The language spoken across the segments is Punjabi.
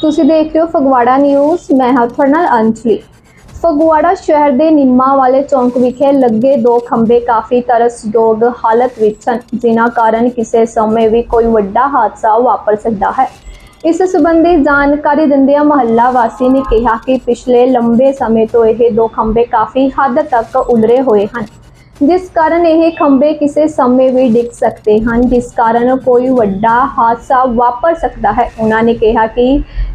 ਤੁਸੀਂ ਦੇਖ ਰਹੇ ਹੋ ਫਗਵਾੜਾ ਨਿਊਜ਼, ਮੈਂ ਹਾਂ ਤੁਹਾਡੇ ਨਾਲ ਅੰਜਲੀ। ਫਗਵਾੜਾ ਸ਼ਹਿਰ ਦੇ ਨਿੰਮਾ ਵਾਲੇ ਚੌਂਕ ਵਿਖੇ ਲੱਗੇ ਦੋ ਖੰਭੇ ਕਾਫੀ ਤਰਸਯੋਗ ਹਾਲਤ ਵਿੱਚ ਹਨ ਜਿਨ੍ਹਾਂ ਕਾਰਨ ਕਿਸੇ ਸਮੇਂ ਵੀ ਕੋਈ ਵੱਡਾ ਹਾਦਸਾ ਵਾਪਰ ਸਕਦਾ ਹੈ। ਇਸ ਸੰਬੰਧੀ ਜਾਣਕਾਰੀ ਦਿੰਦਿਆਂ ਮਹੱਲਾ ਵਾਸੀ ਨੇ ਕਿਹਾ ਕਿ ਪਿਛਲੇ ਲੰਬੇ ਸਮੇਂ ਤੋਂ ਇਹ ਦੋ ਖੰਭੇ ਕਾਫੀ ਹੱਦ ਤੱਕ ਉਲਰੇ ਹੋਏ ਹਨ। ਜਿਸ ਕਾਰਨ ਇਹ ਖੰਭੇ ਕਿਸੇ ਸਮੇਂ ਵੀ ਡਿੱਗ ਸਕਦੇ ਹਨ, ਜਿਸ ਕਾਰਨ ਕੋਈ ਵੱਡਾ ਹਾਦਸਾ ਵਾਪਰ ਸਕਦਾ ਹੈ। ਉਹਨਾਂ ਨੇ ਕਿਹਾ ਕਿ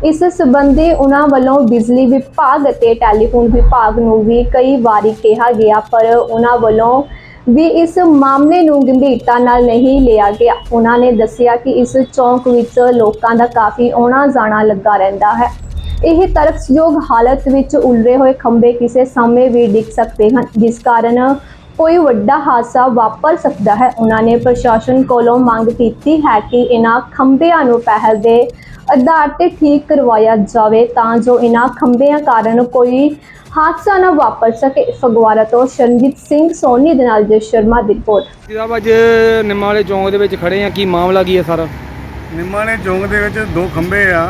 ਇਸ ਸੰਬੰਧੀ ਉਹਨਾਂ ਵੱਲੋਂ ਬਿਜਲੀ ਵਿਭਾਗ ਅਤੇ ਟੈਲੀਫੋਨ ਵਿਭਾਗ ਨੂੰ ਵੀ ਕਈ ਵਾਰੀ ਕਿਹਾ ਗਿਆ, ਪਰ ਉਹਨਾਂ ਵੱਲੋਂ ਵੀ ਇਸ ਮਾਮਲੇ ਨੂੰ ਗੰਭੀਰਤਾ ਨਾਲ ਨਹੀਂ ਲਿਆ ਗਿਆ। ਉਹਨਾਂ ਨੇ ਦੱਸਿਆ ਕਿ ਇਸ ਚੌਂਕ ਵਿੱਚ ਲੋਕਾਂ ਦਾ ਕਾਫੀ ਆਉਣਾ ਜਾਣਾ ਲੱਗਾ ਰਹਿੰਦਾ ਹੈ। ਇਹ ਤਰਕਸਯੋਗ ਹਾਲਤ ਵਿੱਚ ਉਲਰੇ ਹੋਏ ਖੰਭੇ ਕਿਸੇ ਸਮੇਂ ਵੀ ਡਿੱਗ ਸਕਦੇ ਹਨ, ਜਿਸ ਕਾਰਨ ਕੋਈ ਵੱਡਾ ਹਾਦਸਾ ਵਾਪਰ ਸਕਦਾ ਹੈ। ਉਹਨਾਂ ਨੇ ਪ੍ਰਸ਼ਾਸਨ ਕੋਲੋਂ ਮੰਗ ਕੀਤੀ ਹੈ ਕਿ ਇਹਨਾਂ ਖੰਭਿਆਂ ਨੂੰ ਪਹਿਲ ਦੇ ਆਧਾਰ ਤੇ ਠੀਕ ਕਰਵਾਇਆ ਜਾਵੇ ਤਾਂ ਜੋ ਇਹਨਾਂ ਖੰਭਿਆਂ ਕਾਰਨ ਕੋਈ ਹਾਦਸਾ ਨਾ ਵਾਪਰ ਸਕੇ। ਫਗਵਾੜਾ ਤੋਂ ਸ਼ਰਨਜੀਤ ਸਿੰਘ ਸੋਨੀ ਦੇ ਨਾਲ ਜੇ ਸ਼ਰਮਾ ਦੀ ਰਿਪੋਰਟ। ਜਨਾਬ ਅੱਜ ਨਿੰਮਾ ਵਾਲੇ ਚੌਂਕ ਦੇ ਵਿੱਚ ਖੜੇ ਆ ਕੀ ਮਾਮਲਾ ਕੀ ਹੈ ਸਾਰਾ? ਨਿੰਮਾਣੇ ਚੌਂਕ ਦੇ ਵਿੱਚ ਦੋ ਖੰਭੇ ਆ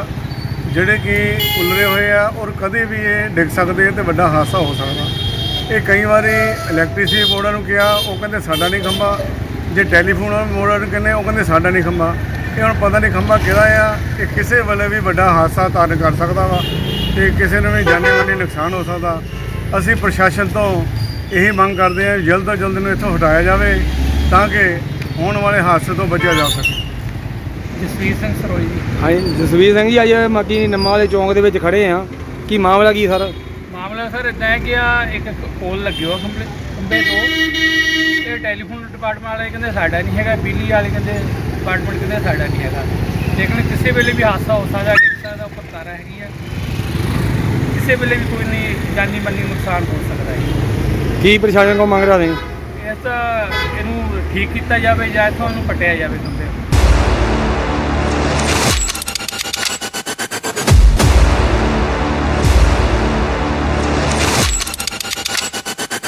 ਜਿਹੜੇ ਕਿ ਉਲਰੇ ਹੋਏ ਆ ਔਰ ਕਦੇ ਵੀ ਇਹ ਡਿੱਗ ਸਕਦੇ ਤੇ ਵੱਡਾ ਹਾਦਸਾ ਹੋ ਸਕਦਾ। ਇਹ ਕਈ ਵਾਰੀ ਇਲੈਕਟ੍ਰਿਸਿਟੀ ਬੋਰਡਾਂ ਨੂੰ ਕਿਹਾ ਉਹ ਕਹਿੰਦੇ ਸਾਡਾ ਨਹੀਂ ਖੰਭਾ। ਜੇ ਟੈਲੀਫੋਨ ਬੋਰਡਾਂ ਨੂੰ ਕਹਿੰਦੇ ਉਹ ਕਹਿੰਦੇ ਸਾਡਾ ਨਹੀਂ ਖੰਭਾ। ਇਹ ਹੁਣ ਪਤਾ ਨਹੀਂ ਖੰਭਾ ਕਿਹਦਾ ਆ ਇਹ ਕਿਸੇ ਵੇਲੇ ਵੀ ਵੱਡਾ ਹਾਦਸਾ ਤਾਰਨ ਕਰ ਸਕਦਾ ਵਾ ਤੇ ਕਿਸੇ ਨੂੰ ਵੀ ਜਾਨੀ ਮਾਨੀ ਨੁਕਸਾਨ ਹੋ ਸਕਦਾ। ਅਸੀਂ ਪ੍ਰਸ਼ਾਸਨ ਤੋਂ ਇਹੀ ਮੰਗ ਕਰਦੇ ਹਾਂ ਜਲਦ ਤੋਂ ਜਲਦ ਨੂੰ ਇੱਥੋਂ ਹਟਾਇਆ ਜਾਵੇ ਤਾਂ ਕਿ ਹੋਣ ਵਾਲੇ ਹਾਦਸੇ ਤੋਂ ਬਚਿਆ ਜਾ ਸਕੇ। ਜਸਵੀਰ ਸਿੰਘ ਸਰੋਈ ਜੀ। ਹਾਂਜੀ ਜਸਵੀਰ ਸਿੰਘ ਜੀ ਅੱਜ ਮਾਕੀ ਨਿੰਮਾ ਵਾਲੇ ਚੌਂਕ ਦੇ ਵਿੱਚ ਖੜੇ ਆ ਕੀ ਮਾਮਲਾ ਕੀ ਸਰ? ਮਾਮਲਾ ਸਰ ਇਦਾਂ ਹੈ ਕਿ ਆ ਇੱਕ ਪੋਲ ਲੱਗਿਓ ਖੰਭੇ ਖੰਭੇ ਤੋਂ ਇਹ ਟੈਲੀਫੋਨ ਡਿਪਾਰਟਮੈਂਟ ਵਾਲੇ ਕਹਿੰਦੇ ਸਾਡਾ ਨਹੀਂ ਹੈਗਾ ਬਿਜਲੀ ਵਾਲੇ ਕਹਿੰਦੇ ਡਿਪਾਰਟਮੈਂਟ ਕਹਿੰਦੇ ਸਾਡਾ ਨਹੀਂ ਹੈਗਾ। ਲੇਕਿਨ ਕਿਸੇ ਵੇਲੇ ਵੀ ਹਾਦਸਾ ਹੋ ਸਕਦਾ ਡਿੱਗ ਸਕਦਾ ਉੱਪਰ ਤਾਰਾਂ ਹੈਗੀਆਂ ਕਿਸੇ ਵੇਲੇ ਵੀ ਕੋਈ ਨਹੀਂ ਜਾਨੀ ਮੰਨੀ ਨੁਕਸਾਨ ਹੋ ਸਕਦਾ ਹੈ ਕੀ ਪ੍ਰਸ਼ਾਸਨ ਕੋ ਮੰਗ ਰਹੇ ਨੇ ਇਹ ਤਾਂ ਇਹਨੂੰ ਠੀਕ ਕੀਤਾ ਜਾਵੇ ਜਾਂ ਇੱਥੋਂ ਇਹਨੂੰ ਪਟਿਆ ਜਾਵੇ ਖੰਭੇ